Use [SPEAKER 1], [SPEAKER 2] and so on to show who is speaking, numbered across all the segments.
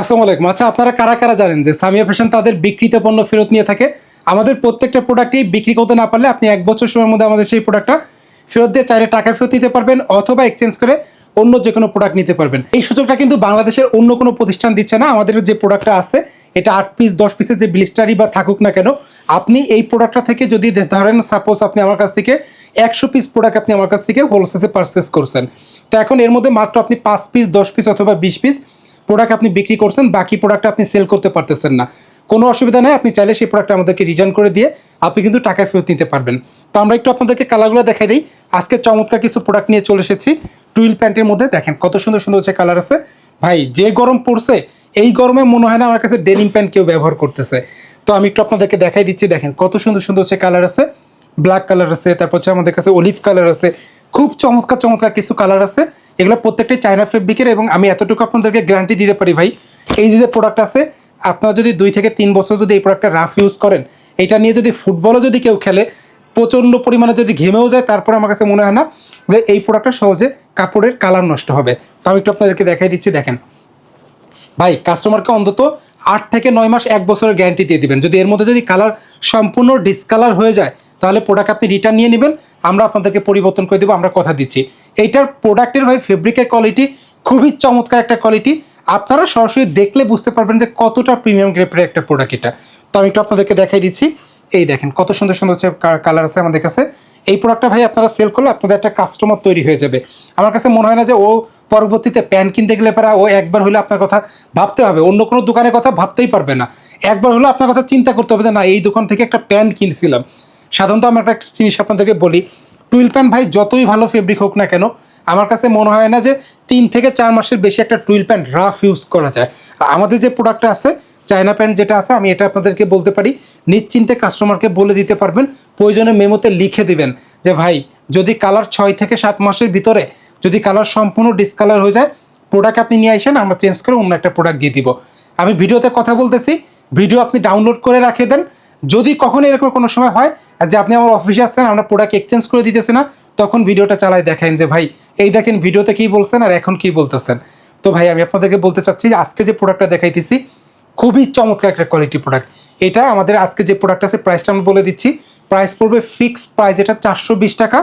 [SPEAKER 1] আসসালামু আলাইকুম। আচ্ছা আপনারা কারা কারা জানেন যে সামিয়া ফ্যাশন তাদের বিক্রিত পণ্য ফেরত নিয়ে থাকে? আমাদের প্রত্যেকটা প্রোডাক্টই বিক্রি করতে না পারলে আপনি এক বছর সময়ের মধ্যে আমাদের সেই প্রোডাক্টটা ফেরত দিয়ে চাইলে টাকা ফেরত নিতে পারবেন অথবা এক্সচেঞ্জ করে অন্য যে কোনো প্রোডাক্ট নিতে পারবেন। এই সুযোগটা কিন্তু বাংলাদেশের অন্য কোনো প্রতিষ্ঠান দিচ্ছে না। আমাদের যে প্রোডাক্টটা আছে, এটা আট পিস দশ পিসের যে ব্লিস্টারি বা থাকুক না কেন, আপনি এই প্রোডাক্টটা থেকে যদি ধরেন সাপোজ আপনি আমার কাছ থেকে একশো পিস প্রোডাক্ট আপনি আমার কাছ থেকে হোলসেলে পারচেস করছেন। তো এখন এর মধ্যে মাত্র আপনি পাঁচ পিস দশ পিস অথবা বিশ পিস প্রোডাক্ট আপনি বিক্রি করছেন, বাকি প্রোডাক্ট আপনি সেল করতে পারতেছেন না। কোনো অসুবিধা নেই, আপনি চাইলে সেই প্রোডাক্ট আমাদেরকে রিটার্ন করে দিয়ে আপনি কিন্তু টাকা ফেরত নিতে পারবেন। তো আমরা একটু আপনাদেরকে কালারগুলো দেখাই দিই। আজকে চমৎকার কিছু প্রোডাক্ট নিয়ে চলে এসেছি। টুইল প্যান্টের মধ্যে দেখেন কত সুন্দর সুন্দর হচ্ছে কালার আছে। ভাই, যে গরম পড়ছে, এই গরমে মনে হয় না আমার কাছে ডেনিম প্যান্ট কেউ ব্যবহার করতেছে। তো আমি একটু আপনাদেরকে দেখাই দিচ্ছি, দেখেন কত সুন্দর সুন্দর হচ্ছে কালার আছে। ব্ল্যাক কালার আছে, তারপর হচ্ছে আমাদের কাছে অলিভ কালার আছে। খুব চমৎকার চমৎকার কিছু কালার আছে। এগুলো প্রত্যেকটাই চায়না ফেব্রিকের এবং আমি এতটুকু আপনাদেরকে গ্যারান্টি দিতে পারি ভাই। এই যে প্রোডাক্ট আছে, আপনারা যদি দুই থেকে তিন বছর যদি এই প্রোডাক্টটা রাফ ইউজ করেন, এটা নিয়ে যদি ফুটবলও যদি কেউ খেলে, প্রচণ্ড পরিমাণে যদি ঘেমেও যায়, তারপর আমার কাছে মনে হয় না যে এই প্রোডাক্টটা সহজে কাপড়ের কালার নষ্ট হবে। তো আমি একটু আপনাদেরকে দেখাই দিচ্ছি, দেখেন। ভাই কাস্টমারকে অন্তত আট থেকে নয় মাস এক বছরের গ্যারান্টি দিয়ে দিবেন। যদি এর মধ্যে যদি কালার সম্পূর্ণ ডিসকালার হয়ে যায় তাহলে প্রোডাক্ট আপনি রিটার্ন নিয়ে নেবেন, আমরা আপনাদেরকে পরিবর্তন করে দেবো, আমরা কথা দিচ্ছি। এইটার প্রোডাক্টের ভাই ফেব্রিকের কোয়ালিটি খুবই চমৎকার একটা কোয়ালিটি আপনারা সরাসরি দেখলে বুঝতে পারবেন যে কতটা প্রিমিয়াম গ্রেপের একটা প্রোডাক্ট এটা। তো আমি একটু আপনাদেরকে দেখাই দিচ্ছি। এই দেখেন, কত সুন্দর সুন্দর হচ্ছে কালার আছে আমাদের কাছে। এই প্রোডাক্টটা ভাই আপনারা সেল করলে আপনাদের একটা কাস্টমার তৈরি হয়ে যাবে। আমার কাছে মনে হয় না যে ও পরবর্তীতে প্যান কিনতে গেলে পারা ও একবার হলে আপনার কথা ভাবতে হবে। অন্য কোনো দোকানের কথা ভাবতেই পারবে না। একবার হলে আপনার কথা চিন্তা করতে হবে যে, না, এই দোকান থেকে একটা প্যান্ট কিনছিলাম। সাধারণত আমরা একটা জিনিস আপনাদেরকে বলি, টুইল প্যান্ট ভাই যতই ভালো ফেব্রিক হোক না কেন, আমার কাছে মনে হয় না যে তিন থেকে চার মাসের বেশি একটা টুইল প্যান্ট রাফ ইউজ করা যায়। আর আমাদের যে প্রোডাক্টটা আছে, চায়না প্যান্ট যেটা আছে, আমি এটা আপনাদেরকে বলতে পারি, নিশ্চিন্তে কাস্টমারকে বলে দিতে পারবেন, প্রয়োজনে মেমোতে লিখে দিবেন যে, ভাই, যদি কালার ছয় থেকে সাত মাসের ভিতরে যদি কালার সম্পূর্ণ ডিসকালার হয়ে যায় প্রোডাক্ট আপনি নিয়ে আসেন, আমরা চেঞ্জ করে অন্য একটা প্রোডাক্ট দিয়ে দিব। আমি ভিডিওতে কথা বলতেছি, ভিডিও আপনি ডাউনলোড করে রাখে দেন যদি কখনো এরকম কোনো সময় হয়, যে আপনি আমার অফিসে আসছেন, আমরা প্রোডাক্ট এক্সচেঞ্জ করে দিতেছে না, তখন ভিডিওটা চালাই দেখেন যে, ভাই, এই দেখেন ভিডিওতে কী বলছেন আর এখন কী বলতেছেন? তো ভাই, আমি আপনাদেরকে বলতে চাচ্ছি যে, আজকে যে প্রোডাক্টটা দেখাইতেছি, খুবই চমৎকার একটা কোয়ালিটি প্রোডাক্ট এটা আমাদের আজকে যে প্রোডাক্ট আছে প্রাইসটা আমি বলে দিচ্ছি। প্রাইস পড়বে ফিক্স প্রাইস এটা চারশো বিশ টাকা।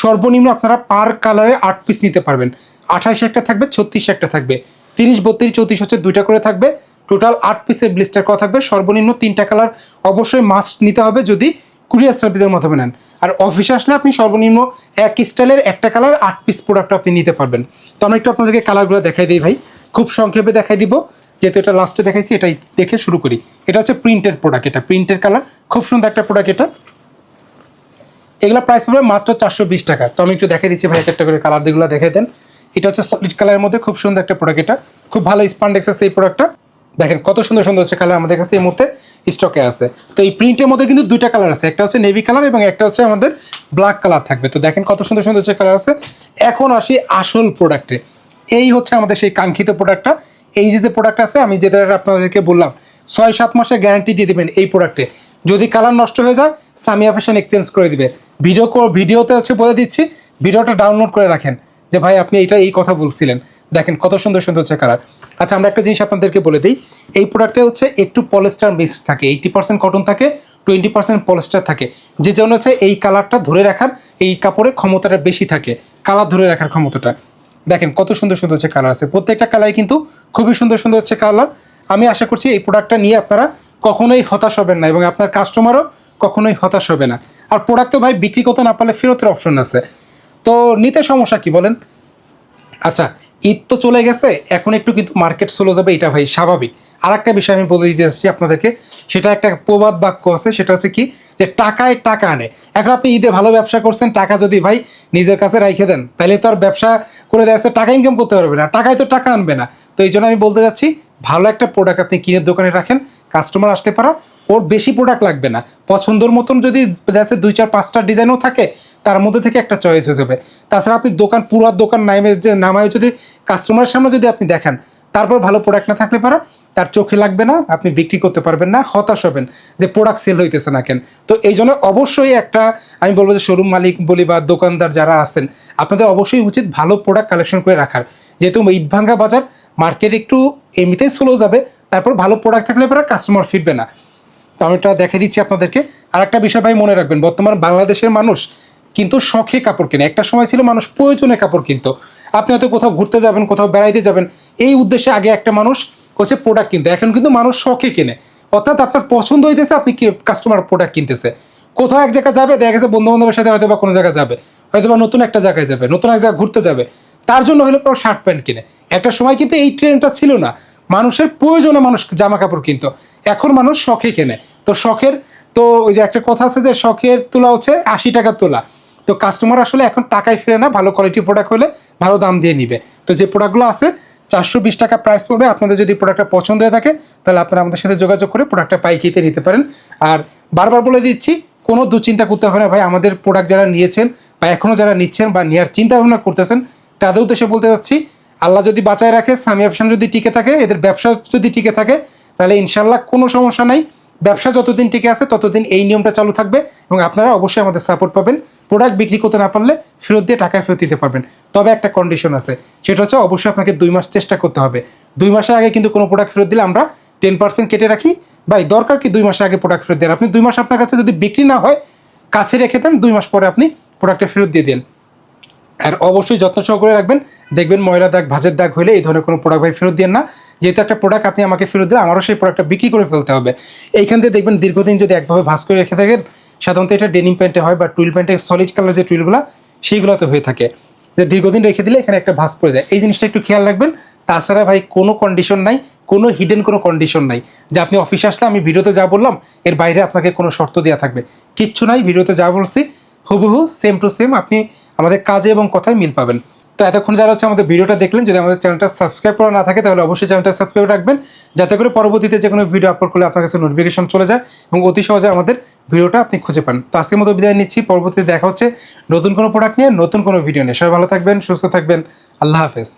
[SPEAKER 1] সর্বনিম্ন আপনারা পার কালারে আট পিস নিতে পারবেন। আঠাশ একটা থাকবে, ছত্রিশ একটা থাকবে। তিরিশ, বত্রিশ, চৌত্রিশ হচ্ছে দুইটা করে থাকবে। টোটাল আট পিসের ব্লিস্টার করা থাকবে। সর্বনিম্ন তিনটা কালার অবশ্যই মাস্ট নিতে হবে যদি কুরিয়ার সার্ভিসের মাধ্যমে নেন। আর অফিসে আসলে আপনি সর্বনিম্ন এক স্টাইলের একটা কালার আট পিস প্রোডাক্ট আপনি নিতে পারবেন। তো আমরা একটু আপনাদেরকে কালারগুলো দেখাই দিই ভাই। খুব সংক্ষেপে দেখাই দিব। যেহেতু এটা লাস্টে দেখাইছি, এটাই দেখে শুরু করি। এটা হচ্ছে প্রিন্টের প্রোডাক্ট এটা প্রিন্টের কালার খুব সুন্দর একটা প্রোডাক্ট এটা। এগুলো প্রাইস পড়বে মাত্র চারশো বিশ টাকা। তো আমি একটু দেখাই দিচ্ছি ভাই একটা করে কালার যেগুলো দেখাই দেন। এটা হচ্ছে সলিড কালারের মধ্যে খুব সুন্দর একটা প্রোডাক্ট এটা। খুব ভালো স্পান্ডেক্স আছে এই প্রোডাক্টটা দেখেন কত সুন্দর সুন্দর হচ্ছে কালার আমাদের কাছে এই মুহূর্তে স্টকে আছে। তো এই প্রিন্টের মধ্যে কিন্তু দুইটা কালার আছে, একটা হচ্ছে নেভি কালার এবং একটা হচ্ছে আমাদের ব্ল্যাক কালার থাকবে। তো দেখেন কত সুন্দর সুন্দর হচ্ছে কালার আছে। এখন আসি আসল প্রোডাক্টে এই হচ্ছে আমাদের সেই কাঙ্ক্ষিত প্রোডাক্টটা এই যে যে প্রোডাক্ট আছে, আমি যেটা আপনাদেরকে বললাম, ছয় সাত মাসের গ্যারান্টি দিয়ে দেবেন এই প্রোডাক্টে যদি কালার নষ্ট হয়ে যায়, সামিয়া ফ্যাশন এক্সচেঞ্জ করে দিবে। ভিডিও ভিডিওতে হচ্ছে বলে দিচ্ছি ভিডিওটা ডাউনলোড করে রাখেন। যে ভাই, আপনি এটা এই কথা বলছিলেন। দেখেন কত সুন্দর সুন্দর হচ্ছে কালার আচ্ছা আমরা একটা জিনিস আপনাদেরকে বলে দিই। এই প্রোডাক্টে হচ্ছে একটু পলিস্টার মিক্স থাকে এইটি পার্সেন্ট কটন থাকে টোয়েন্টি পার্সেন্ট পলিস্টার থাকে। যে জন্য হচ্ছে এই কালারটা ধরে রাখার, এই কাপড়ের ক্ষমতাটা বেশি থাকে কালার ধরে রাখার ক্ষমতাটা। দেখেন কত সুন্দর সুন্দর হচ্ছে কালার আছে। প্রত্যেকটা কালারই কিন্তু খুবই সুন্দর সুন্দর হচ্ছে কালার আমি আশা করছি এই প্রোডাক্টটা নিয়ে আপনারা কখনোই হতাশ হবেন না এবং আপনার কাস্টমারও কখনোই হতাশ হবে না। আর প্রোডাক্ট তো ভাই বিক্রি করতে না পারলে ফেরতের অপশন আছে। তো নিতে সমস্যা কি বলেন? আচ্ছা ঈদ তো চলে গেছে, এখন একটু কিন্তু মার্কেট চলে যাবে, এটা ভাই স্বাভাবিক। আর একটা বিষয় আমি বলে দিতে আসছি আপনাদেরকে, সেটা একটা প্রবাদ বাক্য আছে, সেটা হচ্ছে কি, যে টাকায় টাকা আনে। এখন আপনি ঈদে ভালো ব্যবসা করছেন, টাকা যদি ভাই নিজের কাছে রাইখে দেন, তাহলে তো আর ব্যবসা করে দেওয়া টাকা ইনকাম করতে পারবে না, টাকায় তো টাকা আনবে না। তো এই জন্য আমি বলতে যাচ্ছি, ভালো একটা প্রোডাক্ট আপনি কিনে দোকানে রাখেন কাস্টমার আসতে পারা ওর বেশি প্রোডাক্ট লাগবে না। পছন্দর মতন যদি যাচ্ছে দুই চার, পাঁচটা ডিজাইনও থাকে, তার মধ্যে থেকে একটা চয়েস হয়ে যাবে। তাছাড়া আপনি দোকান, পুরো দোকান নামে যে, নামায় যদি কাস্টমারের সামনে যদি আপনি দেখেন, তারপর ভালো প্রোডাক্ট না থাকলে পারা তার চোখে লাগবে না, আপনি বিক্রি করতে পারবেন না, হতাশ হবেন যে প্রোডাক্ট সেল হইতেছে না কেন। তো এই জন্য অবশ্যই একটা, আমি বলব যে শোরুম মালিক বলি বা দোকানদার যারা আছেন, আপনাদের অবশ্যই উচিত ভালো প্রোডাক্ট কালেকশন করে রাখার। যেহেতু ইটভাঙ্গা বাজার মার্কেট একটু এমনিতেই স্লো যাবে, তারপর ভালো প্রোডাক্ট থাকলে পরে কাস্টমার ফিরবে না। তো আমি এটা দেখে দিচ্ছি আপনাদেরকে। আর একটা বিষয় ভাই মনে রাখবেন, বর্তমান বাংলাদেশের মানুষ কিন্তু শখে কাপড় কেনে। একটা সময় ছিল মানুষ প্রয়োজনে কাপড় কিনতো। আপনি হয়তো কোথাও ঘুরতে যাবেন, কোথাও বেড়াইতে যাবেন, এই উদ্দেশ্যে আগে একটা মানুষ হচ্ছে প্রোডাক্ট কিনতো। এখন কিন্তু মানুষ শখে কেনে। অর্থাৎ আপনার পছন্দ হইতেছে, আপনি কাস্টমার প্রোডাক্ট কিনতেছে। কোথাও এক জায়গায় যাবে, দেখা গেছে বন্ধু বান্ধবের সাথে হয়তো বা কোনো জায়গায় যাবে হয়তো বা নতুন একটা জায়গায় যাবে, নতুন এক জায়গায় ঘুরতে যাবে। তার জন্য হলে পর শার্ট প্যান্ট কিনে। একটা সময় কিন্তু এই ট্রেনটা ছিল না। মানুষের প্রয়োজনে মানুষ জামা কাপড় কিনতো। এখন মানুষ শখে কেনে। তো শখের, তো ওই যে একটা কথা আছে যে শখের তোলা হচ্ছে আশি টাকার তোলা। তো কাস্টমার আসলে এখন টাকায় ফিরে না, ভালো কোয়ালিটি প্রোডাক্ট হলে ভালো দাম দিয়ে নিবে। তো যে প্রোডাক্টগুলো আছে, চারশো বিশ টাকা প্রাইস পড়বে, আপনাদের যদি প্রোডাক্টটা পছন্দ হয়ে থাকে, তাহলে আপনারা আমাদের সাথে যোগাযোগ করে প্রোডাক্টটা পাইকিতে নিতে পারেন। আর বারবার বলে দিচ্ছি, কোনো দুশ্চিন্তা করতে হবে না ভাই, আমাদের প্রোডাক্ট যারা নিয়েছেন বা এখনও যারা নিচ্ছেন বা নেওয়ার চিন্তা ভাবনা করতেছেন, তাদের উদ্দেশ্যে বলতে যাচ্ছি আল্লাহ যদি বাঁচায় রাখে, সামিয়া ফ্যাশন যদি টিকে থাকে, এদের ব্যবসা যদি টিকে থাকে তাহলে ইনশাল্লাহ কোনো সমস্যা নাই। ব্যবসা যতদিন টিকে আছে, ততদিন এই নিয়মটা চালু থাকবে এবং আপনারা অবশ্যই আমাদের সাপোর্ট পাবেন। প্রোডাক্ট বিক্রি করতে না পারলে ফেরত দিয়ে টাকা ফেরত দিতে পারবেন। তবে একটা কন্ডিশন আছে, সেটা হচ্ছে অবশ্যই আপনাকে দুই মাস চেষ্টা করতে হবে। দুই মাসের আগে কিন্তু কোনো প্রোডাক্ট ফেরত দিলে আমরা টেন পার্সেন্ট কেটে রাখি। ভাই, দরকার কি দুই মাসের আগে প্রোডাক্ট ফেরত দেন আপনি দুই মাস আপনার কাছে যদি বিক্রি না হয়, কাছে রেখে দেন, দুই মাস পরে আপনি প্রোডাক্টটা ফেরত দিয়ে দিন। আর অবশ্যই যত্ন সহকারে রাখবেন। দেখবেন ময়লা দাগ, ভাজের দাগ হলে এই ধরনের কোনো প্রোডাক্ট ভাই ফেরত দেন না। যেহেতু একটা প্রোডাক্ট আপনি আমাকে ফেরত দিলে আমারও সেই প্রোডাক্টটা বিক্রি করে ফেলতে হবে। এইখান থেকে দেখবেন দীর্ঘদিন যদি একভাবে ভাজ করে রেখে থাকেন, সাধারণত এটা ডেনিম প্যান্টে হয় বা টুইল প্যান্টে সলিড কালার যে টুইলগুলো সেইগুলোতে হয়ে থাকে। যে দীর্ঘদিন রেখে দিলে এখানে একটা ভাঁজ পড়ে যায়। এই জিনিসটা একটু খেয়াল রাখবেন। তাছাড়া ভাই কোনো কন্ডিশন নাই, কোনো হিডেন কোনো কন্ডিশন নাই। যে আপনি অফিসে আসলে আমি ভিডিওতে যা বললাম, এর বাইরে আপনাকে কোনো শর্ত দেওয়া থাকবে। কিচ্ছু নাই, ভিডিওতে যা বলছি, হুবহু সেম টু সেম আপনি আমাদের কাজে এবং কথায় মিল পাবেন। তো এতক্ষণ যারা হচ্ছে আমাদের ভিডিওটা দেখলেন, যদি আমাদের চ্যানেলটা সাবস্ক্রাইব করা না থাকে, তাহলে অবশ্যই চ্যানেলটা সাবস্ক্রাইব রাখবেন, যাতে করে পরবর্তীতে যে কোনো ভিডিও আপলোড করলে আপনার কাছে নোটিফিকেশন চলে যায় এবং অতি সহজে আমাদের ভিডিওটা আপনি খুঁজে পান। তো আজকের মতো বিদায় নিচ্ছি, পরবর্তীতে দেখা হচ্ছে নতুন কোনো প্রোডাক্ট নিয়ে, নতুন কোনো ভিডিও নিয়ে। সবাই ভালো থাকবেন, সুস্থ থাকবেন, আল্লাহ হাফেজ।